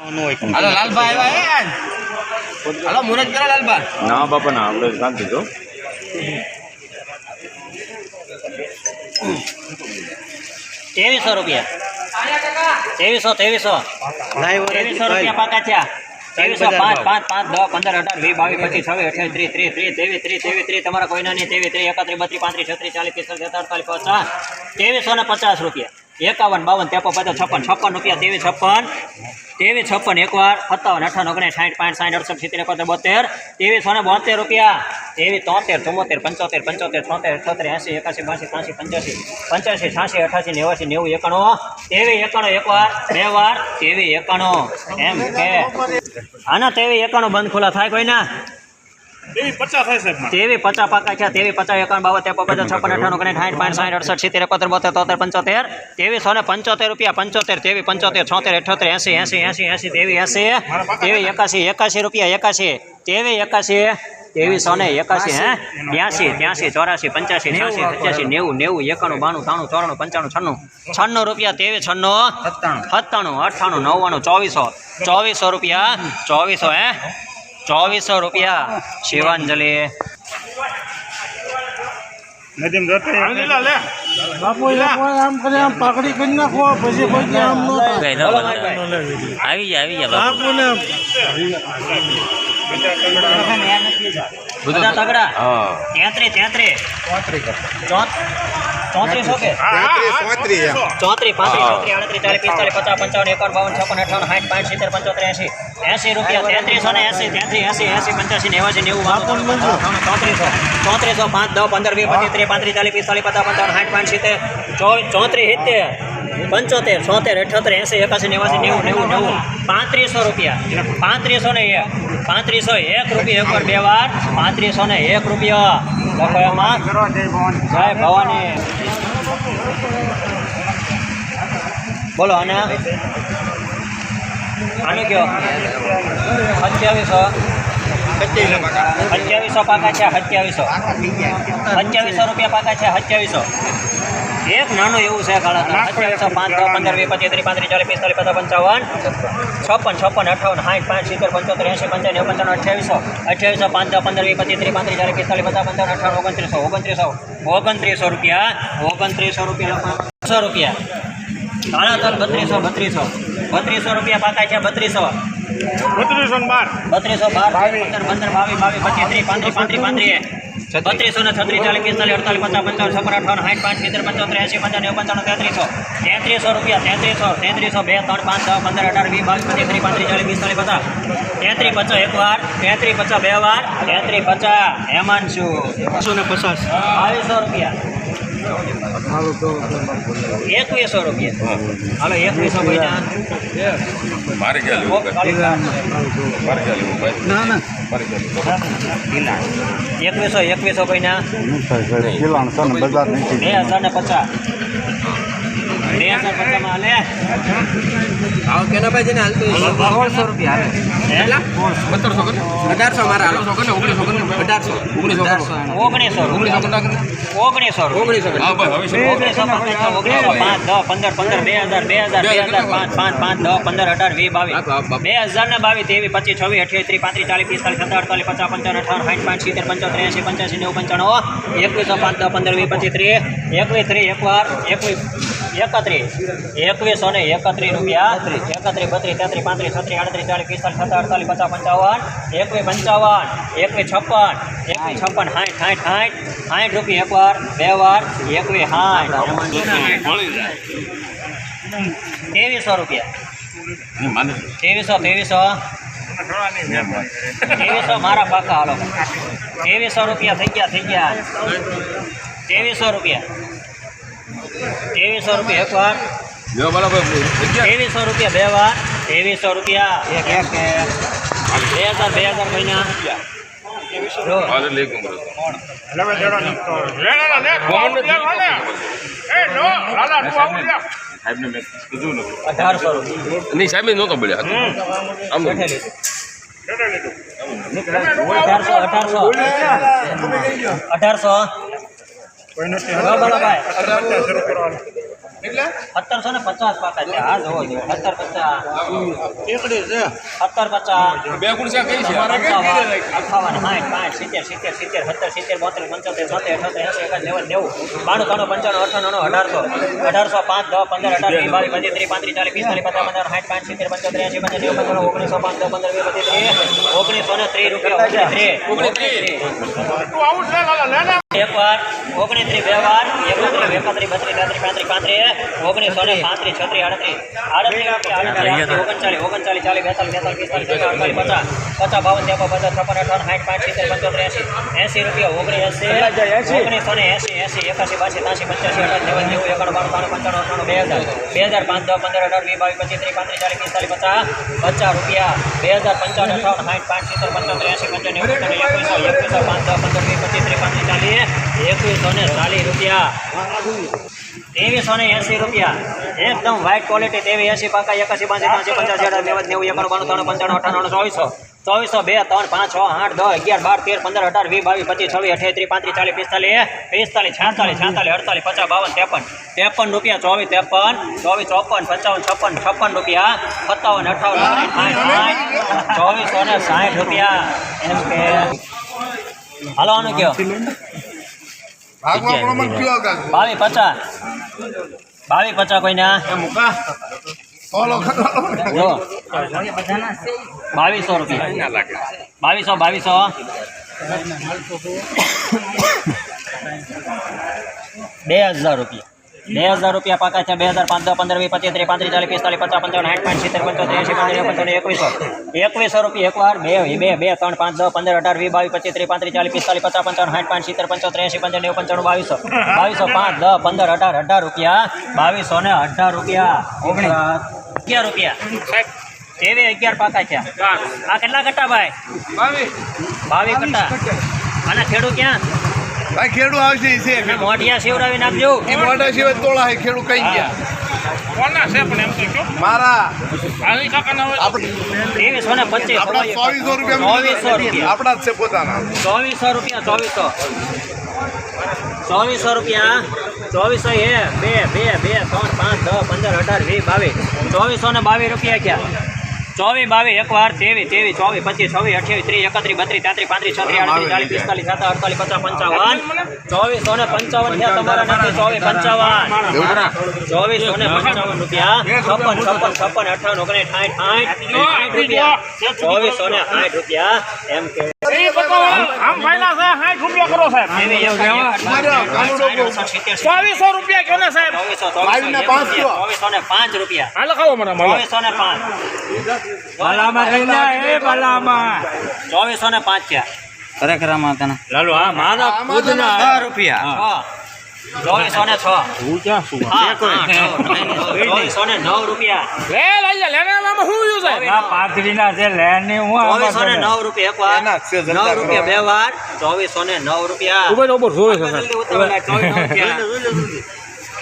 હાલો લાલભાઈ આવ્યા હે હાલો મુરત કરો લાલભાઈ ના બાપા ના આપણે શાંતિ જો. ત્રેવીસો રૂપિયા. ત્રેવીસો ત્રેવીસો. ત્રેવીસો રૂપિયા પાકા થયા. ત્રેવીસો પાંચ પાંચ પાંચ દસ પંદર અઢાર વીસ બાવીસ પચીસ છવ્વીસ અઠાવીસ ત્રીસ ત્રીસ ત્રીસ ત્રેવીસ ત્રીસ ત્રેવીસ ત્રીસ તમારા કોઈના નહીં ત્રેવીસ ત્રીસ એકત્રીસ બત્રીસ પાંત્રીસ છત્રીસ ચાલીસ પિસ્તાલીસ અડતાલીસ પચાસ. ત્રેવીસો ને પચાસ રૂપિયા. એકાવન, બાવન, ત્રેપન પચાસ છપ્પન. છપ્પન રૂપિયા, ત્રેવીસ, છપ્પન. ત્રેવીસ, છપ્પન, એકવાર, સત્તાવન, અઠાવન ઓગણીસ સાઠ પાંચ સાઠ અડસઠ, સિત્તેર, એકોતેર, બોતેર. ત્રેવીસો ને બોતેર રૂપિયા. ત્રેવીસ, તોતેર ચુમ્મોતેર પંચોતેર પંચોતેર, છોતેર છોતેર એંસી એકાસી બાસી ત્રાસી પંચ્યાસી પંચ્યાસી છ્યાસી અઠાસી નેવાસી નેવું, એકાણું. તેવી એકાણો, એકવાર, બે વાર તેવી એકાણું. એમ કે? આના તેવી એકાણું બંધ ખુલ્લા થાય કોઈના? તેવી પચાસ પાકા છે તેવી પચાસ એકાવન બાવન ત્રેપન પચાસ છપ્પન અઠાણું ઓગણીસ સાઠ પાંચ સાઠ અડસઠ સિત્તેર એકોતેર બોતેર તોતેર પંચોતેર ત્રેવીસો ને પંચોતેર રૂપિયા પંચોતેર તેવી પંચોતેર છોતેર અઠોતેર એસી એસી એસી એંસી તેવી એસી તેવી એકાસી એકાસી રૂપિયા એકાસી તેવી એકાસી ત્રેવીસો ને એકાસી હે? બ્યાસી ત્યાસી ચોરાસી પંચ્યાસી છ્યાસી સત્યાસી નેવું નેવું એકાણું બાણું ત્રાણું ચોરાણું પંચાણું છન્નું. છન્નું રૂપિયા તેવી છન્નું. સત્તાણું અઠ્ઠાણું નવ્વાણું ચોવીસો. ચોવીસો રૂપિયા ચોવીસો હે? ચોવીસો રૂપિયા શિવાંજલિ બાપુ એ લોકો આમ કરે આમ પાકડી કરી નાખો પછી કોઈ આમ આવી જાય આવી જાય બાપુને બધા તગડા? હા. તેત્રીસ તેત્રીસ ચોત- ચોત્રીસો કે ચોત્રીસ પાંત્રીસ ચોત્રીસ આડત્રીસ ચાલીસ પિસ્તાલીસ પચાસ પંચાવન એકાવન બાવન છપ્પન અઠાવન સાઠ પાંચ સિત્તેર પંચોતેર એંસી એંસી રૂપિયા તેત્રીસો ને એંસી તેત્રીસ એંસી એસી પંચ્યાસી નેવાસી નેવું ચોત્રીસો ચોત્રીસો પાંચ દસ પંદર વીસ પચીસ ત્રીસ પાંત્રીસ ચાલીસ પિસ્તાલીસ પચાસ પંચાવન સાઠ પાંચ સિત્તેર ચોત્રીસ સિત્તેર પંચોતેર છોતેર અઠોતેર એંસી એકાસી નેવાસી નેવું નેવું નેવું. પાંત્રીસો રૂપિયા. પાંત્રીસો ને એક. પાંત્રીસો એક રૂપિયા એક વાર બે વાર. પાંત્રીસો ને એક રૂપિયા. લખો એમાં. જય ભવાની. બોલો અને આનું કયો? સત્યાવીસો. સત્યાવીસો પાકા છે સત્યાવીસો. સત્યાવીસો રૂપિયા પાકા છે સત્યાવીસો. એક નાનું એવું છે કાળા સત્યાવીસો પાંચ પંદર વીસ પચીસ ત્રીસ પાંત્રીસ ચાલીસ પિસ્તાલીસ પચાસ પંચાવન છપ્પન છપ્પન અઠાવન સાઠ પાંચ સિત્તેર પંચોતેર એંસી પંચાવન પંચાવન અઠ્યાવીસો. અઠ્યાવીસો પાંચ પંદર વીસ પચીસ ત્રીસ પાંત્રીસ ચાલીસ પિસ્તાલીસ પચાસ પંચાવન અઠાવન ઓગણત્રીસો ઓગણત્રીસો ઓગણત્રીસો રૂપિયા ઓગણત્રીસો રૂપિયા. સો રૂપિયા. કાળા તલ બત્રીસો બત્રીસો. બત્રીસો રૂપિયા પાકા છે બત્રીસો. બત્રીસો બાર. બત્રીસો પંદર પંદર બાવીસ બાવીસ પચીસ ત્રીસ પાંત્રીસ પાંત્રીસ પાંત્રીસ. બત્રીસો ને છત્રીસ ચાલીસ પિસ્તાલીસ અડતાલીસ પચાસ પંચાવન છપ્પન અઠાવન સાઠ પાંચ સિત્તેર પંચોતેર એંસી પંચાવન પંચાવન તેત્રીસો. તેત્રીસો રૂપિયા તેત્રીસો તેત્રીસો બે ત્રણ પાંચ છ પંદર અઢાર વીસ બાવીસ પચીસ ત્રીસ પાંત્રીસ ચાલીસ પિસ્તાલીસ પચાસ. તેત્રીસ પચાસ એક વાર તેત્રીસ પચાસ બે વાર તેત્રીસ પચાસ. હેમાંશુ. બસો ને પચાસ. બાવીસો રૂપિયા. એકવીસો રૂપિયા. હાલો એકવીસો મારે ક્યાં લેવું ભાઈ? મારે ક્યાં લેવું ના ના. મારે ક્યાં લેવું એકવીસો એકવીસો ભાઈ ને બે હજાર ને પચાસ. મારા ઓગણીસો ઓગણીસો ઓગણીસો ઓગણીસો પાંચ દસ પંદર પંદર બે હજાર બે હજાર બે હજાર પાંચ પાંચ પાંચ દસ પંદર અઢાર વીસ બાવીસ બે હજાર ને બાવીસ ત્રેવીસ પચીસ છવ્વીસ અઠ્યાવીસ ત્રીસ પાંત્રીસ ચાલીસ પિસ્તાલીસ સત્તર અડતાલીસ પચાસ પંચાવન અઠાવન સાઠ પાંચ સિત્તેર પંચોતેર એંસી પંચ્યાસી નેવું પંચાણું એકવીસો પાંચ દસ પંદર વીસ પચીસ ત્રીસ એકવીસ ત્રીસ એકવાર એકવીસ એકત્રીસ. એકવીસો ને એકત્રીસ રૂપિયા. એકત્રીસ, બત્રીસ, તેત્રીસ, પાંત્રીસ, છત્રીસ, આડત્રીસ, ચાલીસ, પિસ્તાલીસ સત્તર અડતાલીસ, પચાસ, પંચાવન. એકવીસ પંચાવન. એકવીસ, છપ્પન. એકવીસ, છપ્પન. સાઠ સાઠ સાઠ સાઠ રૂપિયા એક વાર બે વાર. એકવીસ સાઠ ત્રેવીસો રૂપિયા. ત્રેવીસો ત્રેવીસો. ત્રેવીસો મારા પાકા હાલો. ત્રેવીસો રૂપિયા થઈ ગયા થઈ ગયા. ત્રેવીસો રૂપિયા. ત્રેવીસો રૂપિયા એક વાર? ત્રેવીસો રૂપિયા બે વાર ત્રેવીસો રૂપિયા એક એક. બે હજાર બે હજાર મહિના. અઢારસો રૂપિયા. નહીં સાહેબ નહોતો બોલ્યા. આમ અઢારસો અઢારસો. અઢારસો. બોલો, બોલો સત્તરસો ને પચાસ પાકા છે. હા જોવો જો સત્તર પચાસ. એકડી છે. સત્તર પચાસ. બે ગુણસા કઈ છે? અઠાવન. સાઠ પાંચ સિત્તેર સિત્તેર સિત્તેર સત્તર સિત્તેર બોતેર પંચોતેર છોતેર અઠોતેર એંસી એકાદ નેવું નેવું. બાણું ત્રાણું પંચાણું અઠાણું અઢારસો. અઢારસો પાંચ દસ પંદર અઢાર વીસ બાવીસ પચીસ ત્રીસ પાંત્રીસ ચાલીસ પિસ્તાલીસ પચાસ પંદર સાઠ પાંચ સિત્તેર પંચોતેર એંસી પંદર નેવું પંદર ઓગણીસો પાંચ દસ પંદર વીસ પચીસ ત્રીસ ઓગણીસો ને ત્રીસ રૂપિયા ઓગણીસ વાર ઓગણીત્રીસ બે વાર એકત્રીસ એકત્રીસ બત્રીસ તેત્રીસ પાંત્રીસ પાંત્રીસ ઓગણીસો ને પાંત્રીસ છત્રીસ આડત્રીસ આડત્રીસ આડત્રીસ ઓગણચાલીસ ઓગણચાલીસ ચાલીસ બેતાલીસ બેતાલીસ પિસ્તાલીસ છત્રીસ અડતાલીસ પચાસ પચાસ બાવન ત્રેપન પચાસ છપ્પન અઠાવન સાઠ પાંચ સિત્તેર પંચોતેર એંસી એંસી રૂપિયા ઓગણીએંસી ઓગણીસો ને એંસી એંસી એકાસી બાસી ત્યાસી પંચ્યાસી અઢાર નેવું નેવું એકાણું બાણું ત્રાણું પંચાણું અઠાણું બે હજાર. બે હજાર પાંચ દસ પંદર અઢાર વીસ બાવીસ પચીસ ત્રીસ પાંત્રીસ ચાલીસ પિસ્તાલીસ પચાસ પચાસ રૂપિયા. બે હજાર પંચાવન અઠાવન સાઠ પાંચ સિત્તેર પંચોતેર એંસી પંચાવન નેવું પંચાણું એકવીસો એકવીસો પાંચ દસ પંદર વીસ પચીસ ત્રીસ પાંત્રીસ ચાલીસ એકવીસો ને ચાલીસ રૂપિયા. ત્રેવીસો ને એંસી રૂપિયા. એકદમ વ્હાઇટ ક્વોલિટી તેવી એસી પાકા, એકાસી પાંચ પાંચસો પચાસ હજાર નેવું નેવું, એકાણું, બાણું, ત્રણ, પંચાણું, અઠાણું ચોવીસો ચોવીસો બે, ત્રણ, પાંચ, છ, આઠ, દસ, અગિયાર, બાર, તેર, પંદર, અઢાર, વીસ, બાવીસ, પચીસ, છવ્વીસ, અઠ્યાવીસ પાંત્રીસ, ચાલીસ, પિસ્તાલીસ પિસ્તાલીસ, છાંતાલીસ છાંતાલીસ, અડતાલીસ, પચાસ, બાવન, ત્રેપન. ત્રેપન રૂપિયા, ચોવીસ, ત્રેપન, ચોવીસ, ચોપન, પંચાવન, છપ્પન છપ્પન રૂપિયા, સત્તાવન, અઠાવન ચોવીસો ને સાઠ રૂપિયા. એમ કે. હાલો, આનું કયો? બાવીસ પચાસ. બાવીસ પચાસ કોઈના. જો. બાવીસો રૂપિયા. બાવીસો બાવીસો. બે હજાર રૂપિયા. બે હજાર રૂપિયા પાકા છે બે હજાર પાંચ દસ પંદર વીસ પચીસ ત્રીસ પાંત્રીસ ચાલીસ પિસ્તાલીસ પચાસ પંચાવન સાઠ પાંચ સિત્તેર પંચોતેર એસી પંદર પંચાવન એકવીસો. એકવીસો રૂપિયા એકવાર બે બે બે ત્રણ પાંચ દસ પંદર અઢાર વીસ બાવીસ પચીસ ત્રીસ પાંત્રીસ ચાલીસ પિસ્તાલીસ પચાસ પંચાવન સાઠ પાંચ સિત્તેર પંચોતેર એસી પંદર નેવું પંચાણું બાવીસો. બાવીસો પાંચ દસ પંદર અઢાર અઢાર રૂપિયા બાવીસો ને અઢાર રૂપિયા. ઓગણીસ. અગિયાર રૂપિયા. એવી અગિયાર પાકા છે? આ કેટલા કટ્ટા ભાઈ? બાવીસ. કટ્ટા. અને ખેડૂત ક્યાં? ભાઈ ખેડૂ આવશે છે. મોઢિયા શિવરાવી નાખજો એ મોટા સિવાય તોળા હે ખેડૂ કઈ ગયા. મારા. આપણે ત્રેવીસો ને પચીસ આપણા 2400 રૂપિયા 2400 રૂપિયા. આપણા જ છે પોતાના. ચોવીસો રૂપિયા 2400 ચોવીસો રૂપિયા. ચોવીસો એ બે બે બે ત્રણ પાંચ દસ પંદર અઢાર વીસ બાવીસ. ચોવીસો ને બાવીસ રૂપિયા ક્યાં? ચોવીસ બાવીસ એક વાર ત્રેવીસ ત્રેવીસ ચોવીસ પચીસ છવ્વીસ અઠ્યાવીસ ત્રીસ એકત્રીસ બત્રીસ તેત્રીસ પાંત્રીસ છત્રીસ આડત્રીસ ચાલીસ પિસ્તાલીસ સાત અડતાલીસ પચાસ પંચાવન ચોવીસો ને પંચાવન થયા તમારા નથી ચોવીસ પંચાવન. ચોવીસો ને પંચાવન રૂપિયા. છપ્પન છપ્પન છપ્પન અઠાવન ઓગણીસ સાઠ સાઠ રૂપિયા ચોવીસ ચોવીસો ને સાઠ રૂપિયા. એમ કે ચોવીસો રૂપિયા. કે ને સાહેબ? ચોવીસો પાંચ રૂપિયા. ચોવીસો ને પાંચ. રૂપિયા હાલો એ મને ચોવીસો ને પાંચ ચોવીસો ખરેખર થયા લાલો હા મારા ખુદના છ ચોવીસો ને છ. ક્યાં છું? ચોવીસો ને નવ રૂપિયા. લે લઈ જા લેનામાં શું યુઝ છે? ચોવીસો. ને નવ રૂપિયા એક વાર. નવ રૂપિયા બે વાર. ચોવીસો ને નવ રૂપિયા. ઉભર ઉભર જોવે છે ચોવીસ નવ રૂપિયા.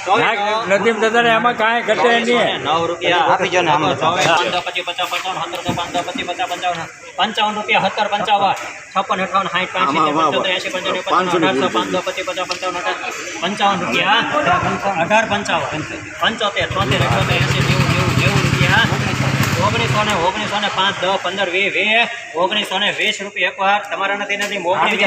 નદીમ દાદા એમાં કાંઈ ઘટે નહીં નવ રૂપિયા આપી જો ને દસ પચીસ પચાસ પંચાવન સત્તર પાંચ દસ પચીસ પચાસ પંચાવન પંચાવન રૂપિયા સત્તર પંચાવન છપ્પન અઠાવન સાઠ પાંચ એંસી પંચાવન અઢારસો પંદર પચીસ પચાસ પંચાવન પંચાવન રૂપિયા અઢાર પંચાવન પંચોતેર છોતેર અઠોતેર એસી નેવું નેવું નેવું રૂપિયા ઓગણીસો ને ઓગણીસો ને પાંચ દસ પંદર વી વે ઓગણીસો ને વીસ રૂપિયા એક વાર તમારા નથી નથી મોકલી